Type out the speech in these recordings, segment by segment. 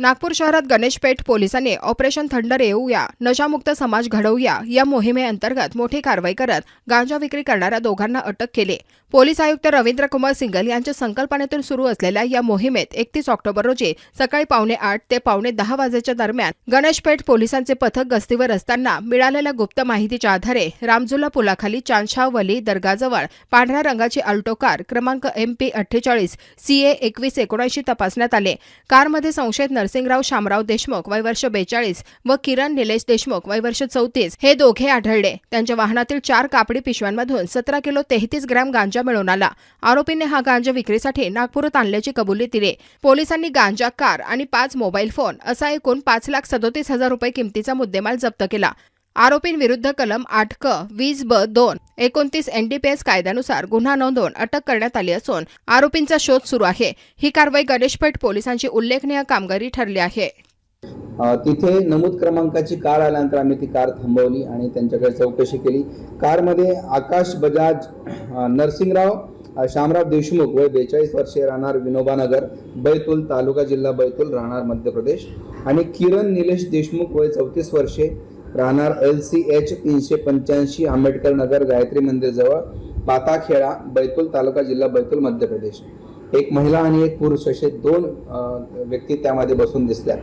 नागपूर शहरात गणेशपेठ पोलिसांनी operation thunder येऊया नशामुक्त समाज घडवूया या मोहिमेअंतर्गत मोठी कारवाई करत गांजा विक्री करणाऱ्या दोघांना अटक केली. पोलीस आयुक्त रवींद्र कुमार सिंगल यांच्या संकल्पनेतून सुरू असलेल्या या मोहिमेत एकतीस ऑक्टोबर रोजी सकाळी पावणे आठ ते पावणे दहा वाजेच्या दरम्यान गणेशपेठ पोलिसांचे पथक गस्तीवर असताना मिळालेल्या गुप्त माहितीच्या आधारे रामजुला पुलाखाली चांदशाव वली दर्गाजवळ पांढऱ्या रंगाची अल्टो कार क्रमांक एम पी अठ्ठेचाळीस सीए एकवीस एकोणऐंशी तपासण्यात आले. कारमध्ये संशयित नरसिंगराव शामराव देशमुख वय वर्ष बेचाळीस व किरण निलेश देशमुख वय वर्ष चौतीस हे दोघे आढळले. त्यांच्या वाहनातील चार कापडी पिशव्यांमधून सतरा किलो तेहतीस ग्रॅम गांजा मिळून आला. आरोपीने हा गांजा विक्रीसाठी नागपुरात आणल्याची कबुली दिली. पोलिसांनी गांजा कार आणि पाच मोबाईल फोन असा एकूण पाच लाख सदोतीस हजार रुपये किमतीचा मुद्देमाल जप्त केला. आरोपींविरुद्ध कलम आठ क वीस ब दोन एकोणतीस एनडीपीएस कायद्यानुसार गुन्हा नोंदवून अटक करण्यात आली असून आरोपींचा शोध सुरू आहे. ही कारवाई गणेशपेठ पोलिसांची उल्लेखनीय कामगिरी ठरली आहे. तिथे नमूद क्रमांकाची कार आल्यानंतर आम्ही ती कार थांबवली आणि त्यांच्याकडे चौकशी केली. कारमध्ये आकाश बजाज नरसिंगराव शामराव देशमुख वय बेचाळीस वर्षे राहणार विनोबानगर बैतूल तालुका जिल्हा बैतूल राहणार मध्य प्रदेश. आणि किरण निलेश देशमुख वय चौतीस वर्षे राहणार एल सी एच तीनशे पंच्याऐंशी आंबेडकर नगर गायत्री मंदिरजवळ पाताखेडा बैतूल तालुका जिल्हा बैतूल मध्य प्रदेश. एक महिला आणि एक पुरुष असे दोन व्यक्ती त्यामध्ये बसून दिसल्या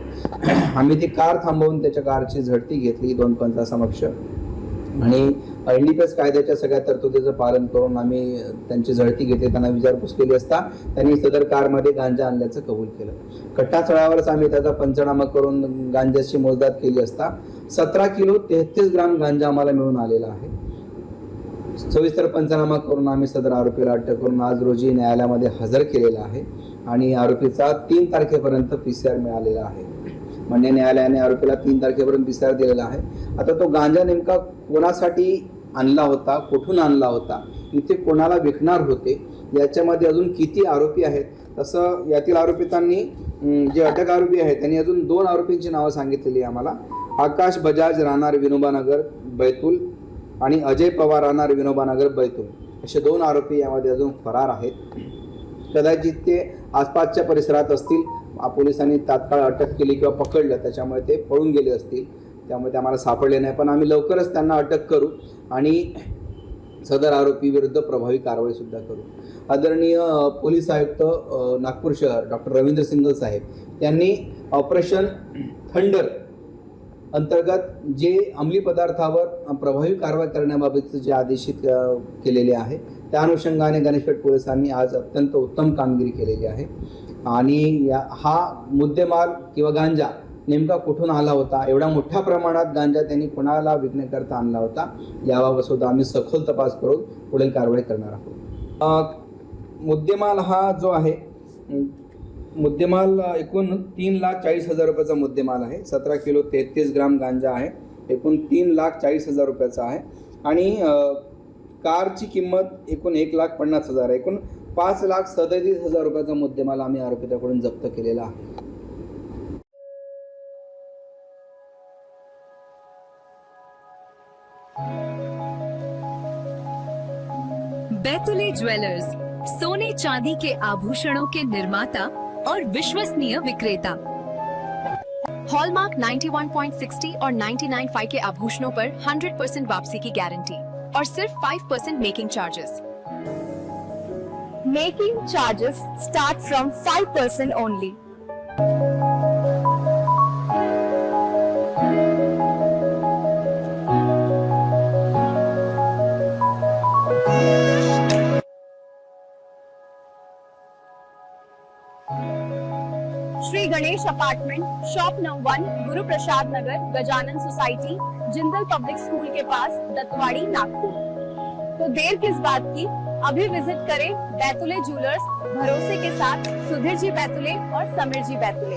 आम्ही ती कार थांबवून त्याच्या कारची झडती घेतली दोन पंचासमक्ष. आणि एन कायद्याच्या सगळ्या तरतुदीचं पालन करून आम्ही त्यांची झळती घेते त्यांना विचारपूस केली असता त्यांनी सदर कारमध्ये गांजा आणल्याचं कबूल केलं. कट्टाचळावरच आम्ही त्याचा पंचनामा करून गांजाची मोजदाद केली असता सतरा किलो तेहतीस ग्राम गांजा आम्हाला मिळून आलेला आहे. सविस्तर पंचनामा करून आम्ही सदर आरोपीला अटक करून आज रोजी न्यायालयामध्ये हजर केलेला आहे आणि आरोपीचा तीन तारखेपर्यंत पी सी आर मिळालेला आहे. म्हणजे न्यायालयाने आरोपीला तीन तारखेपर्यंत विस्तार दिलेला आहे. आता तो गांजा नेमका कोणासाठी आणला होता कुठून आणला होता इथे कोणाला विकणार होते याच्यामध्ये अजून किती आरोपी आहेत? तसं यातील आरोपितांनी जे अटक आरोपी आहेत त्यांनी अजून दोन आरोपींची नावं सांगितलेली आम्हाला. आकाश बजाज राहणार विनोबानगर बैतूल आणि अजय पवार राहणार विनोबानगर बैतूल. असे दोन आरोपी यामध्ये अजून फरार आहेत. कदाचित ते आसपासच्या परिसरात असतील पोलिसांनी तात्काळ अटक केली किंवा पकडलं त्याच्यामुळे ते पळून गेले असतील. त्यामुळे ते आम्हाला सापडले नाही. पण आम्ही लवकरच त्यांना अटक करू आणि सदर आरोपी विरुद्ध प्रभावी कारवाईसुद्धा करू. आदरणीय पोलीस आयुक्त नागपूर शहर डॉक्टर रवींद्र सिंगल साहेब यांनी ऑपरेशन थंडर अंतर्गत जे अंमली पदार्थावर प्रभावी कारवाई करण्याबाबतचे जे आदेशित केलेले आहे त्या अनुषंगाने गणेशपेठ पोलिसांनी आज अत्यंत उत्तम कामगिरी केलेली आहे. आणि या हा मुद्देमाल किंवा गांजा नेमका कुठून आला होता एवढ्या मोठ्या प्रमाणात गांजा त्यांनी कुणाला विकण्याकरता आणला होता याबाबत सुद्धा आम्ही सखोल तपास करून पुढील कारवाई करणार आहोत. मुद्देमाल हा जो आहे मुद्देमाल एकूण तीन लाख चाळीस हजार रुपयाचा मुद्देमाल आहे सतरा किलो तेहतीस ग्राम गांजा आहे एकूण तीन लाख चाळीस हजार रुपयाचा आहे. आणि कारची किंमत एकूण एक लाख पन्नास हजार आहे. एकूण पाच लाख सदतीस हजार रुपयाचा मुद्देमाल आम्ही आरोपिताकडून जप्त केलेला आहे. बैतुले ज्वेलर्स सोने चांदी के आभूषणों के निर्माता और विश्वसनीय विक्रेता। हॉलमार्क 91.60 और 99.5 के आभूषणों पर 100% वापसी की गारंटी और सिर्फ 5% making charges making charges start from 5% only Shri Ganesh apartment, shop number one Guru Prasad Nagar, Gajanan society, Jindal public school के पास, दत्तवाड़ी, नागपुर। तो देर किस बात की? अभी विज़िट करें बैतुले ज्वेलर्स भरोसे के साथ सुधीर जी बैतुले और समीर जी बैतुले।